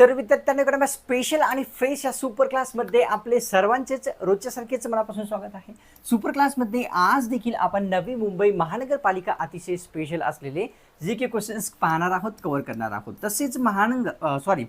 तर विद्यार्थ्यांकडे स्पेशल आणि फ्रेश या सुपर क्लासमध्ये आपले सर्वांचेच रोजच्यासारखेच मनापासून स्वागत आहे. सुपर क्लासमध्ये आज देखील आपण नवी मुंबई महानगरपालिका अतिशय स्पेशल असलेले जे के क्वेश्चन्स पाहणार आहोत कव्हर करणार आहोत. तसेच महानगर सॉरी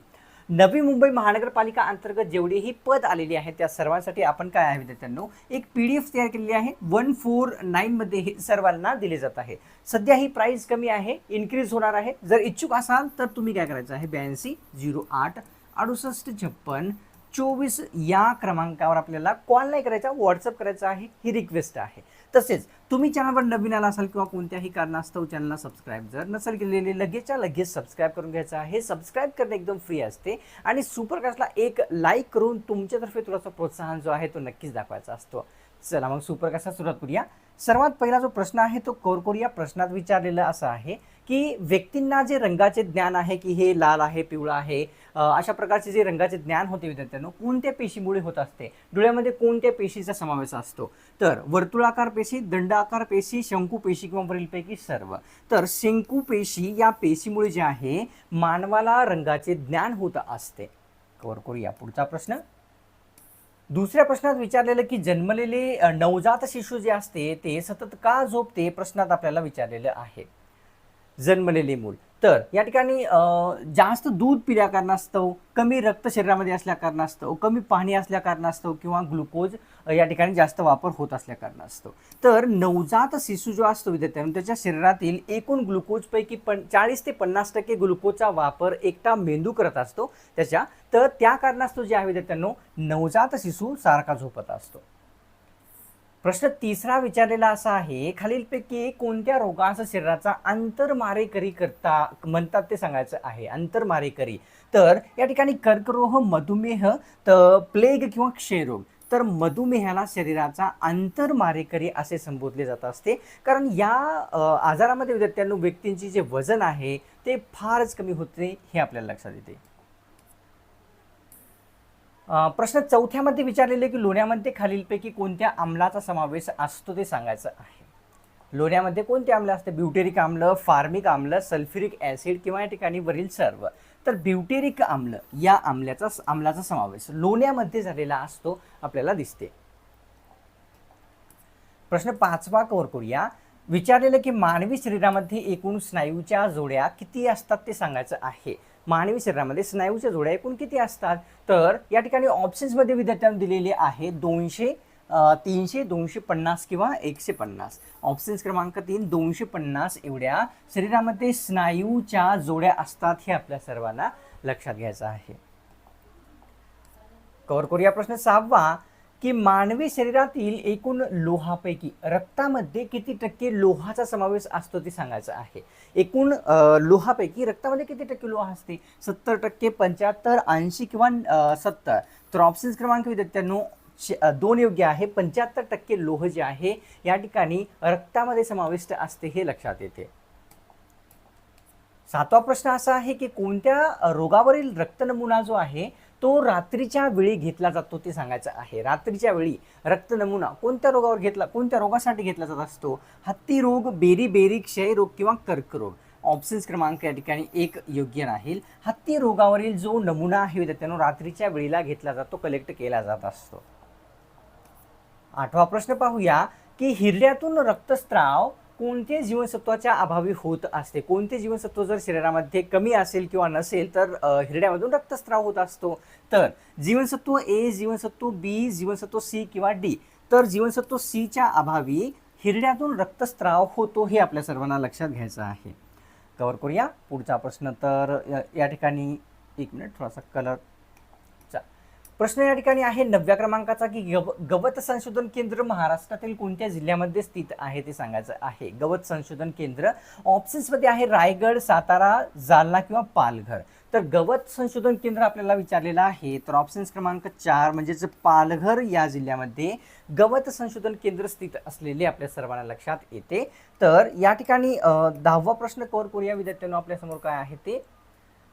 नवी मुंबई महानगरपालिका अंतर्गत जेवढेही पद आलेली आहेत त्या सर्वांसाठी आपण काय आहे विद्यार्थ्यांनो? एक पी डी एफ तयार केलेली आहे. वन फोर नाईनमध्ये हे सर्वांना दिले जात आहे. सध्या ही प्राईस कमी आहे इन्क्रीज होणार आहे. जर इच्छुक असाल तर तुम्ही काय करायचं आहे? ब्याऐंशी झिरो आठ अडुसष्ट छप्पन चोवीस या क्रमांकावर आपल्याला कॉल नाही करायचा व्हॉट्सअप करायचा आहे. ही रिक्वेस्ट आहे. तसेच तुम्ही चॅनलवर नवीन आला असाल किंवा कोणत्याही कारणास्तव चॅनलला सबस्क्राईब जर नसेल केलेले लगेचच्या लगेच सबस्क्राईब करून घ्यायचं आहे. सबस्क्राईब करणे एकदम फ्री असते. आणि सुपरकास्टला एक लाईक करून तुमच्यातर्फे थोडासा प्रोत्साहन जो आहे तो नक्कीच दाखवायचा असतो. चला मग सुपरकास्टला सुरुवात करूया? सर्वात पहिला जो प्रश्न आहे तो कोरकोरिया प्रश्नात विचारलेला असा आहे की व्यक्तींना जे रंगाचे ज्ञान आहे की हे लाल आहे पिवळा आहे अशा प्रकारचे जे रंगाचे ज्ञान होते विद्यार्थ्यांनो कोणत्या पेशीमुळे होत असते? डोळ्यामध्ये कोणत्या पेशीचा समावेश असतो? तर वर्तुळाकार पेशी दंडाकार पेशी शंकू पेशी किंवा वरीलपैकी सर्व. तर शंकू पेशी या पेशीमुळे जे आहे मानवाला रंगाचे ज्ञान होत असते. कवर करूया पुढचा प्रश्न. दुसऱ्या प्रश्नात विचारलेलं की जन्मलेले नवजात शिशू जे असते ते सतत का झोपते प्रश्नात आपल्याला विचारलेलं आहे. जन्मलेले मूल. तर या ठिकाणी जास्त दूध पिल्या कारणास्तव कमी रक्त शरीरामध्ये असल्या कारणास्तव कमी पाणी असल्या कारणास्तव किंवा ग्लुकोज या ठिकाणी जास्त वापर होत असल्या कारणास्तव. तर नवजात शिशू जो असतो विद्यार्थ्यांनो म्हणजे त्याच्या शरीरातील एकूण ग्लुकोजपैकी पण चाळीस ते पन्नास टक्के ग्लुकोजचा वापर एकटा मेंदू करत असतो त्याच्या. तर त्या कारणास्तव जे आहे विद्यार्थ्यांनो नवजात शिशू सारखा झोपत असतो. प्रश्न तिसरा विचारलेला असा आहे खालीलपैकी कोणत्या रोगाचा शरीराचा अंतरमारेकरी करता म्हणतात ते सांगायचं आहे अंतरमारेकरी. तर या ठिकाणी कर्करोग मधुमेह तर प्लेग किंवा क्षयरोग. तर मधुमेहाला शरीराचा अंतरमारेकरी असे संबोधले जात असते. कारण या आजारामध्ये विद्यार्थ्यांनो व्यक्तींची जे वजन आहे ते फारच कमी होते हे आपल्याला लक्षात येते. प्रश्न चौथ्यामध्ये विचारलेले की लोण्यामध्ये खालीलपैकी कोणत्या आम्लाचा समावेश असतो ते सांगायचं आहे. लोण्यामध्ये कोणते आम्ल असते? ब्युटेरिक आम्ल फार्मिक आम्ल सल्फ्युरिक ॲसिड किंवा या ठिकाणी वरील सर्व. तर ब्युटेरिक आम्ल या आम्ल्याचा आम्लाचा समावेश लोण्यामध्ये झालेला असतो आपल्याला दिसते. प्रश्न पाचवा कव्हर करूया. विचारलेलं की मानवी शरीरामध्ये एकूण स्नायूच्या जोड्या किती असतात ते सांगायचं आहे. मानवी शरीरामध्ये स्नायूच्या जोड्या एकूण किती असतात? तर या ठिकाणी ऑप्शन्समध्ये विद्यार्थ्यांना दिलेले आहे दोनशे तीनशे दोनशे पन्नास किंवा एकशे पन्नास. ऑप्शन्स क्रमांक तीन दोनशे पन्नास एवढ्या शरीरामध्ये स्नायूच्या जोड्या असतात हे आपल्या सर्वांना लक्षात घ्यायचं आहे. कव्हर करूया प्रश्न सहावा. की मानवी शरीरातील एकूण लोहापैकी रक्तामध्ये किती टक्के लोहाचा समावेश असतो ते सांगायचं आहे. एकूण लोहापैकी रक्तामध्ये किती टक्के लोहा असते? सत्तर टक्के पंच्याहत्तर ऐंशी किंवा सत्तर. तर ऑप्शन्स क्रमांक विद्यार्थ्यांनो श- दोन योग्य आहे. पंच्याहत्तर टक्के लोह जे आहे या ठिकाणी रक्तामध्ये समाविष्ट असते हे लक्षात येते. सातवा प्रश्न असा आहे की कोणत्या रोगावरील रक्त नमुना जो आहे तो रात्रीच्या वेळी घेतला जातो ते सांगायचं आहे. रात्रीच्या वेळी रक्त नमुना कोणत्या रोगावर घेतला कोणत्या रोगासाठी घेतला जात असतो? हत्ती रोग बेरी बेरी क्षयरोग किंवा कर्करोग ऑप्शन्स क्रमांक या ठिकाणी एक योग्य राहील. हत्ती रोगावरील जो नमुना आहे त्यानं रात्रीच्या वेळीला घेतला जातो कलेक्ट केला जात असतो. आठवा प्रश्न पाहूया की हिरड्यातून रक्तस्त्राव कोणते जीवनसत्वाच्या अभावी होत असते? कोणते जीवनसत्व जर शरीरामध्ये कमी असेल किंवा नसेल तर हिरड्यामधून रक्तस्राव होत असतो. तर जीवनसत्व ए जीवनसत्व बी जीवनसत्व सी किंवा डी तर जीवनसत्व सीच्या अभावी हिरड्यातून रक्तस्राव होतो हे आपल्या सर्वांना लक्षात घ्यायचं आहे. कवर करूया. पुढचा प्रश्न तर या ठिकाणी एक मिनिट थोडासा कलर प्रश्न या ठिकाणी आहे नवव्या क्रमांकाचा की गव गवत संशोधन केंद्र महाराष्ट्रातील कोणत्या जिल्ह्यामध्ये स्थित आहे ते सांगायचं आहे. गवत संशोधन केंद्र ऑप्शन्समध्ये आहे रायगड सातारा जालना किंवा पालघर. तर गवत संशोधन केंद्र आपल्याला विचारलेलं आहे तर ऑप्शन्स क्रमांक चार म्हणजेच पालघर या जिल्ह्यामध्ये गवत संशोधन केंद्र स्थित असलेले आपल्या सर्वांना लक्षात येते. तर या ठिकाणी दहावा प्रश्न कोर करूया विद्यार्थ्यांना आपल्यासमोर काय आहे ते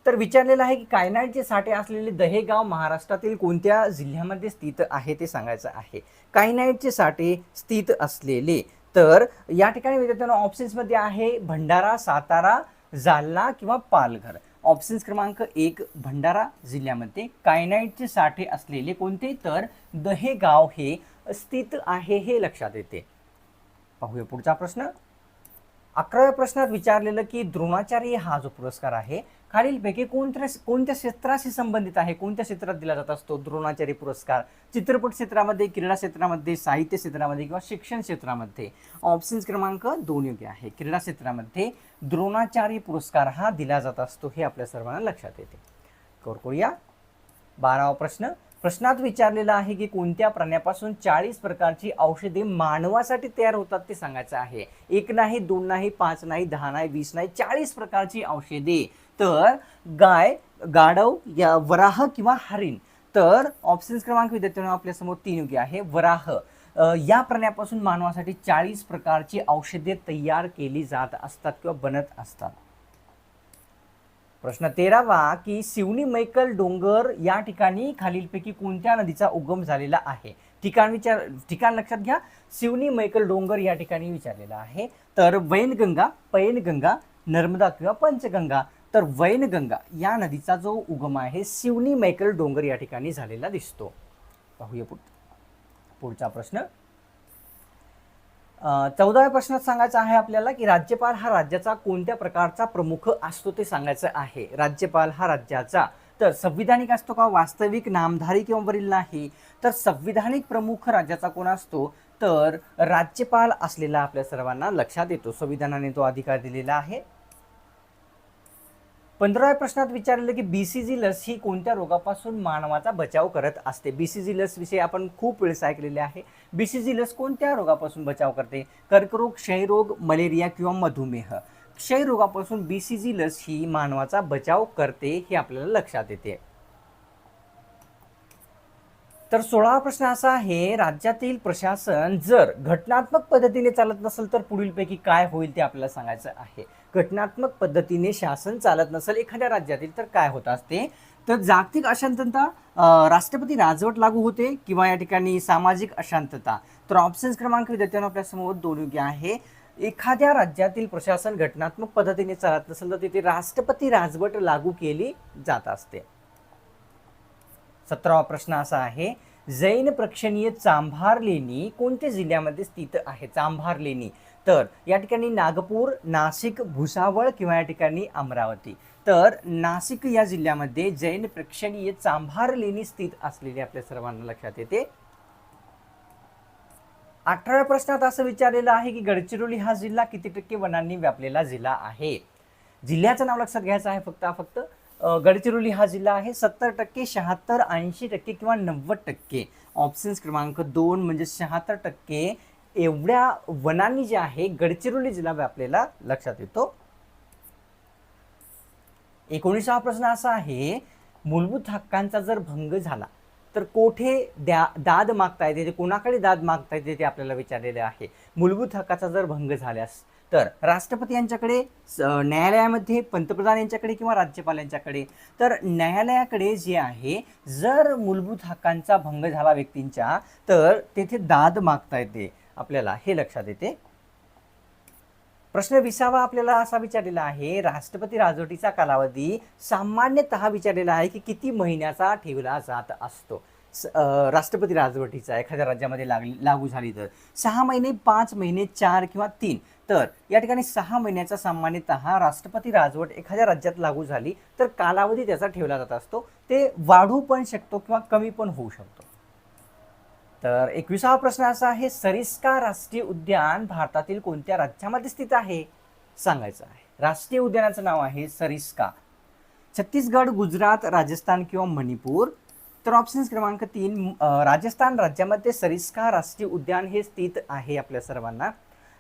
तर विचारलेलं आहे की कायनाईटचे साठे असलेले दहेगाव महाराष्ट्रातील कोणत्या जिल्ह्यामध्ये स्थित आहे ते सांगायचं आहे. कायनाईटचे साठे स्थित असलेले तर या ठिकाणी विद्यार्थ्यांना ऑप्शन्समध्ये आहे भंडारा सातारा जालना किंवा पालघर. ऑप्शन्स क्रमांक एक भंडारा जिल्ह्यामध्ये कायनाईटचे साठे असलेले कोणते? तर दहेगाव हे स्थित आहे हे लक्षात येते. पाहूया पुढचा प्रश्न. अकराव्या प्रश्नात विचारलेलं की द्रोणाचार्य हा जो पुरस्कार आहे खालीलपैकी कोणत्या कोणत्या क्षेत्राशी संबंधित आहे? कोणत्या क्षेत्रात दिला जात असतो द्रोणाचार्य पुरस्कार? चित्रपट क्षेत्रामध्ये क्रीडा क्षेत्रामध्ये साहित्य क्षेत्रामध्ये किंवा शिक्षण क्षेत्रामध्ये? ऑप्शन्स क्रमांक दोन योग्य आहे. क्रीडा क्षेत्रामध्ये द्रोणाचार्य पुरस्कार हा दिला जात असतो हे आपल्या सर्वांना लक्षात येते. कवर करूया. बारावा प्रश्न. प्रश्नात विचारलेला आहे की कोणत्या प्राण्यापासून चाळीस प्रकारची औषधे मानवासाठी तयार होतात ते सांगायचं आहे. एक नाही दोन नाही पाच नाही दहा नाही वीस नाही चाळीस प्रकारची औषधे. तर गाय गाढव या वराह किंवा हरिण. तर ऑप्शन्स क्रमांक विद्यार्थ्यांना आपल्यासमोर तीन योग्य आहे. वराह. या प्राण्यापासून मानवासाठी चाळीस प्रकारची औषधे तयार केली जात असतात किंवा बनत असतात. प्रश्न तेरावा की शिवनी मैकल डोंगर या ठिकाणी खालीलपैकी कोणत्या नदीचा उगम झालेला आहे? ठिकाण विचार ठिकाण लक्षात घ्या. शिवनी मैकल डोंगर या ठिकाणी विचारलेला आहे. तर वैनगंगा पैनगंगा नर्मदा किंवा पंचगंगा. तर वैनगंगा या नदीचा जो उगम आहे शिवनी मैकल डोंगर या ठिकाणी झालेला दिसतो. पाहूया पुढ पुढचा प्रश्न. चौदाव्या प्रश्नात सांगायचं आहे आपल्याला की राज्यपाल हा राज्याचा कोणत्या प्रकारचा प्रमुख असतो ते सांगायचं आहे. राज्यपाल हा राज्याचा. तर संविधानिक असतो का वास्तविक नामधारी किंवा वरील नाही? तर संविधानिक प्रमुख राज्याचा कोण असतो? तर राज्यपाल असलेला आपल्या सर्वांना लक्षात येतो. संविधानाने तो अधिकार दिलेला आहे. पंधराव्या प्रश्नात विचारलेलं की बीसीजी लस ही कोणत्या रोगापासून मानवाचा बचाव करत असते? बीसीजी जी लसविषयी आपण खूप वेळेस ऐकलेले आहे. बीसीजी लस कोणत्या रोगापासून बचाव करते? कर्करोग क्षयरोग मलेरिया किंवा मधुमेह? क्षयरोगापासून बीसीजी लस ही मानवाचा बचाव करते हे आपल्याला लक्षात येते. तर सोळावा प्रश्न असा आहे राज्यातील प्रशासन जर घटनात्मक पद्धतीने चालत नसेल तर पुढीलपैकी काय होईल ते आपल्याला सांगायचं आहे. घटनात्मक पद्धतीने शासन चालत नसेल एखाद्या राज्यातील तर काय होत असते? तर जागतिक अशांतता राष्ट्रपती राजवट लागू होते किंवा या ठिकाणी सामाजिक अशांतता? तर ऑप्शन्स क्रमांक विद्यार्थ्यांना आपल्यासमोर दोन योग्य आहे. एखाद्या राज्यातील प्रशासन घटनात्मक पद्धतीने चालत नसेल तर तिथे राष्ट्रपती राजवट लागू केली जात असते. सतरावा प्रश्न असा आहे जैन प्रेक्षणीय चांभार लेणी कोणत्या जिल्ह्यामध्ये स्थित आहे? चांभार लेणी तर या ठिकाणी नागपूर नाशिक भुसावळ किंवा या ठिकाणी अमरावती. तर नाशिक या जिल्ह्यामध्ये जैन प्रेक्षणीय चांभार लेणी स्थित असलेली आपल्या सर्वांना लक्षात येते. अठराव्या प्रश्नात असं विचारलेलं आहे की गडचिरोली हा जिल्हा किती टक्के वनांनी व्यापलेला जिल्हा आहे? जिल्ह्याचं नाव लक्षात घ्यायचं आहे फक्त फक्त. गडचिरोली हा जिल्हा आहे सत्तर टक्के शहात्तर ऐंशी टक्के किंवा नव्वद टक्के. ऑप्शन्स क्रमांक दोन म्हणजे शहात्तर टक्के एवढ्या वनांनी जे आहे गडचिरोली जिल्हा व्यापलेला लक्षात येतो. एकोणीसावा प्रश्न असा आहे मूलभूत हक्कांचा जर भंग झाला तर कोठे द्या दाद मागता येते? ते कोणाकडे दाद मागता येते ते आपल्याला विचारलेले आहे. मूलभूत हक्काचा जर भंग झाल्यास तर राष्ट्रपती यांच्याकडे न्यायालयामध्ये पंतप्रधान यांच्याकडे किंवा राज्यपाल यांच्याकडे? तर न्यायालयाकडे जे आहे जर मूलभूत हक्कांचा भंग झाला व्यक्तींच्या तर तेथे दाद मागता येते. आपल्याला हे लक्षात येते. प्रश्न विसावा आपल्याला असा विचारलेला आहे राष्ट्रपती राजवटीचा कालावधी सामान्यतः विचारलेला आहे की किती महिन्याचा ठेवला जात असतो? राष्ट्रपती राजवटीचा एखाद्या राज्यामध्ये लागली लागू झाली तर. सहा महिने पाच महिने चार किंवा तीन. तर या ठिकाणी सहा महिन्याचा सामान्यतः राष्ट्रपती राजवट एखाद्या राज्यात लागू झाली तर कालावधी त्याचा ठेवला जात असतो. ते वाढू पण शकतो किंवा कमी पण होऊ शकतो. तर एकविसावा प्रश्न असा आहे सरिस्का राष्ट्रीय उद्यान भारतातील कोणत्या राज्यामध्ये स्थित आहे? सांगायचं आहे. राष्ट्रीय उद्यानाचं नाव आहे सरिस्का. छत्तीसगड गुजरात राजस्थान किंवा मणिपूर. तर ऑप्शन्स क्रमांक तीन राजस्थान राज्यामध्ये सरिस्का राष्ट्रीय उद्यान हे स्थित आहे आपल्या सर्वांना.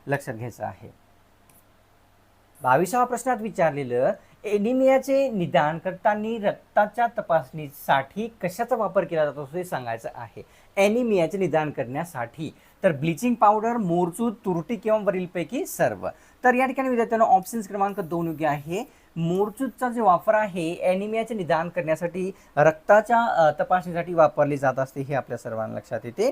लक्षात घ्यायचं आहे. बावीसाव्या प्रश्नात विचारलेलं एनिमियाचे निदान करताना रक्ताच्या तपासणीसाठी कशाचा वापर केला जातो हे सांगायचं आहे. ॲनिमियाचे निदान करण्यासाठी. तर ब्लिचिंग पावडर मोरचूत तुरटी किंवा वरीलपैकी सर्व. तर या ठिकाणी विद्यार्थ्यांना ऑप्शन्स क्रमांक दोन योग्य आहे. मोरचूतचा जे वापर आहे ॲनिमियाचे निदान करण्यासाठी रक्ताच्या तपासणीसाठी वापरली जात असते हे आपल्या सर्वांना लक्षात येते.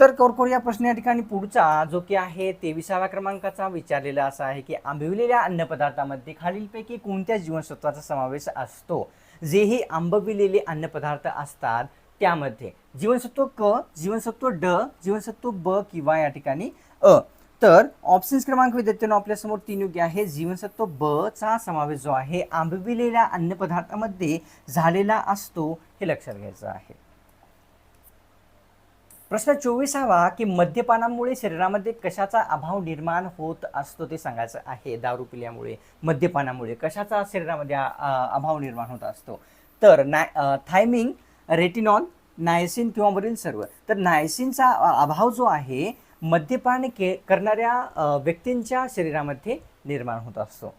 तर कौरकोर या प्रश्न या ठिकाणी पुढचा जो की आहे तेविसाव्या क्रमांकाचा विचारलेला असा आहे की आंबविलेल्या अन्नपदार्थामध्ये खालीलपैकी कोणत्या जीवनसत्वाचा समावेश असतो? जेही आंबविलेले अन्नपदार्थ असतात त्यामध्ये. जीवनसत्व क जीवनसत्व ड जीवनसत्व ब किंवा या ठिकाणी अ. तर ऑप्शन्स क्रमांक विद्यार्थ्यांनो आपल्यासमोर तीन योग्य आहे. जीवनसत्व ब चा समावेश जो आहे आंबविलेल्या अन्नपदार्थामध्ये झालेला असतो हे लक्षात घ्यायचं आहे. प्रश्न चोवीसावा की मद्यपानामुळे शरीरामध्ये कशाचा अभाव निर्माण होत असतो ते सांगायचं आहे. दारू पिल्यामुळे मद्यपानामुळे कशाचा शरीरामध्ये अभाव निर्माण होत असतो? तर नाय थायमिंग रेटिनॉल नायसिन किंवा वरील सर्व. तर नायसिनचा अभाव जो आहे मद्यपान के करणाऱ्या व्यक्तींच्या शरीरामध्ये निर्माण होत असतो.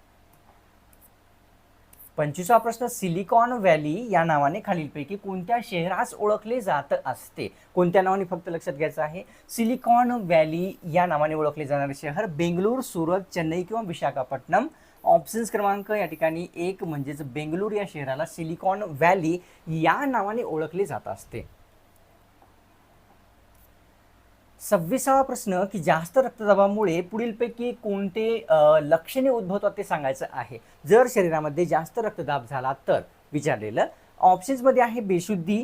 पंचवीसवा प्रश्न सिलिकॉन व्हॅली या नावाने खालीलपैकी कोणत्या शहरास ओळखले जात असते? कोणत्या नावाने फक्त लक्षात घ्यायचं आहे? सिलिकॉन व्हॅली या नावाने ओळखले जाणारे शहर बेंगलोर सुरत चेन्नई किंवा विशाखापट्टणम ऑप्शन्स क्रमांक या ठिकाणी एक म्हणजेच बेंगलोर या शहराला सिलिकॉन व्हॅली या नावाने ओळखले जात असते. सव्वीसावा प्रश्न की जास्त रक्तदाबामुळे पुढीलपैकी कोणते लक्षणे उद्भवतात ते सांगायचं आहे. जर शरीरामध्ये जास्त रक्तदाब झाला तर विचारलेलं ऑप्शन्समध्ये आहे बेशुद्धी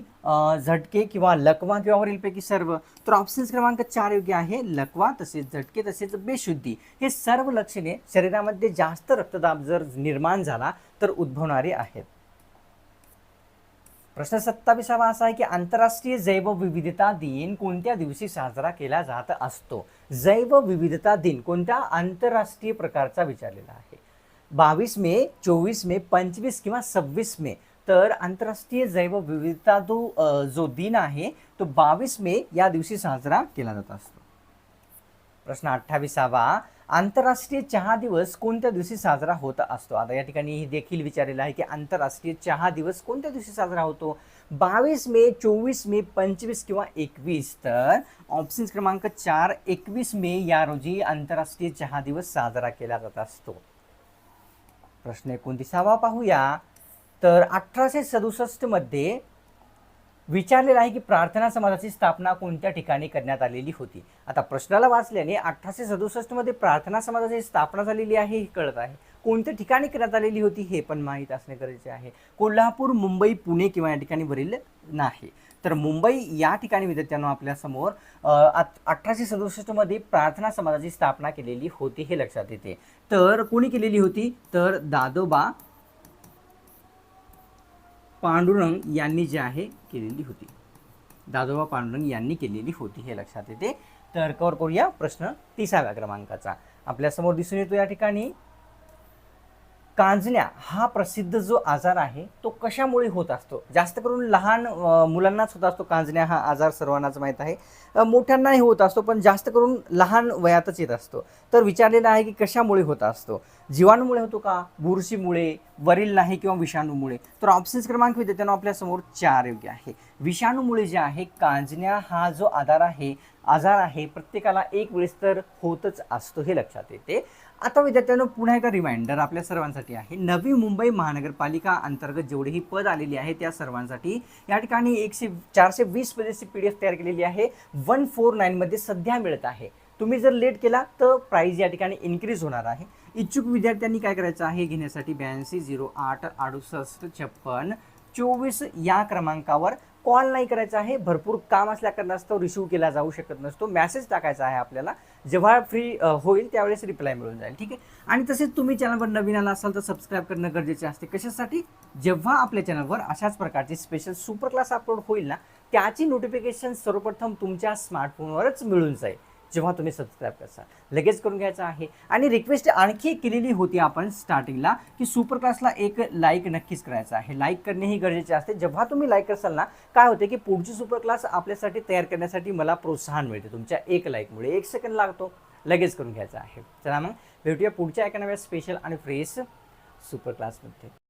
झटके किंवा लकवा किंवा वरीलपैकी सर्व. तर ऑप्शन्स क्रमांक चार योग्य आहे लकवा तसेच झटके तसेच बेशुद्धी. हे सर्व लक्षणे शरीरामध्ये जास्त रक्तदाब जर निर्माण झाला तर उद्भवणारे आहेत. प्रश्न सत्तावीसावा असा आहे की आंतरराष्ट्रीय जैवविविधता दिन कोणत्या दिवशी साजरा केला जात असतो? जैवविविधता दिन कोणत्या आंतरराष्ट्रीय प्रकारचा विचारलेला आहे? बावीस मे चोवीस मे पंचवीस किंवा सव्वीस मे. तर आंतरराष्ट्रीय जैवविविधता जो जो दिन आहे तो बावीस मे या दिवशी साजरा केला जात असतो. प्रश्न अठ्ठावीसावा आंतरराष्ट्रीय चहा दिवस कोणत्या दिवशी साजरा होत असतो? आता या ठिकाणी हे देखील विचारलेलं आहे की आंतरराष्ट्रीय चहा दिवस कोणत्या दिवशी साजरा होतो? बावीस मे चोवीस मे पंचवीस किंवा एकवीस. तर ऑप्शन क्रमांक चार एकवीस मे या रोजी आंतरराष्ट्रीय चहा दिवस साजरा केला जात असतो. प्रश्न एकोणतीसावा पाहूया. तर अठराशे सदुसष्टमध्ये विचारलेलं आहे की प्रार्थना समाजाची स्थापना कोणत्या ठिकाणी करण्यात आलेली होती? आता प्रश्नाला वाचल्याने अठराशे सदुसष्टमध्ये प्रार्थना समाजाची स्थापना झालेली आहे हे कळत आहे. कोणत्या ठिकाणी करण्यात आलेली होती हे पण माहीत असणे गरजेचे आहे. कोल्हापूर मुंबई पुणे किंवा या ठिकाणी वरील नाही. तर मुंबई या ठिकाणी विद्यार्थ्यांना आपल्यासमोर अठराशे सदुसष्टमध्ये प्रार्थना समाजाची स्थापना केलेली होती हे लक्षात येते. तर कोणी केलेली होती? तर दादोबा पांडुरंग यांनी जे आहे केलेली होती. दादोबा पांडुरंग यांनी केलेली होती हे लक्षात येते. तर कवर करूया प्रश्न तिसाव्या क्रमांकाचा. आपल्यासमोर दिसून येतो या ठिकाणी. कांजण्या हा प्रसिद्ध जो आजार आहे तो कशामुळे होत असतो? जास्त करून लहान मुलांनाच होत असतो कांजण्या हा आजार सर्वांनाच माहीत आहे. मोठ्यांनाही होत असतो पण जास्त करून लहान वयातच येत असतो. तर विचारलेलं आहे की कशामुळे होत असतो? जीवाणूमुळे होतो का? बुरशीमुळे वरील नाही किंवा विषाणूमुळे? तर ऑप्शन्स क्रमांक विद्यार्थ्यांना आपल्यासमोर चार योग्य आहे. विषाणूमुळे जे आहे कांजण्या हा जो आजार आहे आजार आहे प्रत्येकाला एक वेळेस तर होतच असतो हे लक्षात येते. आता विद्यार्थ्यांनो पुन्हा एकदा रिमाइंडर आपल्या सर्वांसाठी आहे. नवी मुंबई महानगरपालिका अंतर्गत जेवढेही पद आलेली आहे त्या सर्वांसाठी या ठिकाणी एकशे चारशे वीस पदेची पी डी एफ तयार केलेली आहे. वन फोर नाईनमध्ये सध्या मिळत आहे. तुम्ही जर लेट केला तर प्राईज या ठिकाणी इन्क्रीज होणार आहे. इच्छुक विद्यार्थ्यांनी काय करायचं आहे? घेण्यासाठी ब्याऐंशी झिरो आठ अडुसष्ट छप्पन चोवीस या क्रमांकावर कॉल नाही करायचा आहे. भरपूर काम असल्या कारणास्तव रिसिव्ह केला जाऊ शकत नसतो. मॅसेज टाकायचा आहे आपल्याला. जेव्हा फ्री होईल त्यावेळेस रिप्लाय मिळून जाईल ठीक आहे? आणि तसेच तुम्ही चॅनलवर नवीन आला असाल तर सबस्क्राईब करणं गरजेचे असते. कशासाठी? जेव्हा आपल्या चॅनलवर अशाच प्रकारचे स्पेशल सुपर क्लास अपलोड होईल ना त्याची नोटिफिकेशन सर्वप्रथम तुमच्या स्मार्टफोनवरच मिळून जाईल. जेव्हा तुम्ही सबस्क्राईब करसाल लगेच करून घ्यायचं आहे. आणि रिक्वेस्ट आणखी केलेली होती आपण स्टार्टिंगला की सुपर क्लासला एक लाईक नक्कीच करायचं आहे. लाईक करणे ही गरजेचे असते. जेव्हा तुम्ही लाईक करसाल ना काय होते की पुढची सुपर क्लास आपल्यासाठी तयार करण्यासाठी मला प्रोत्साहन मिळते. तुमच्या एक लाईकमुळे एक सेकंड लागतो. लगेच करून घ्यायचं आहे. चला मग भेटूया पुढच्या एका नव्या स्पेशल आणि फ्रेश सुपर क्लासमध्ये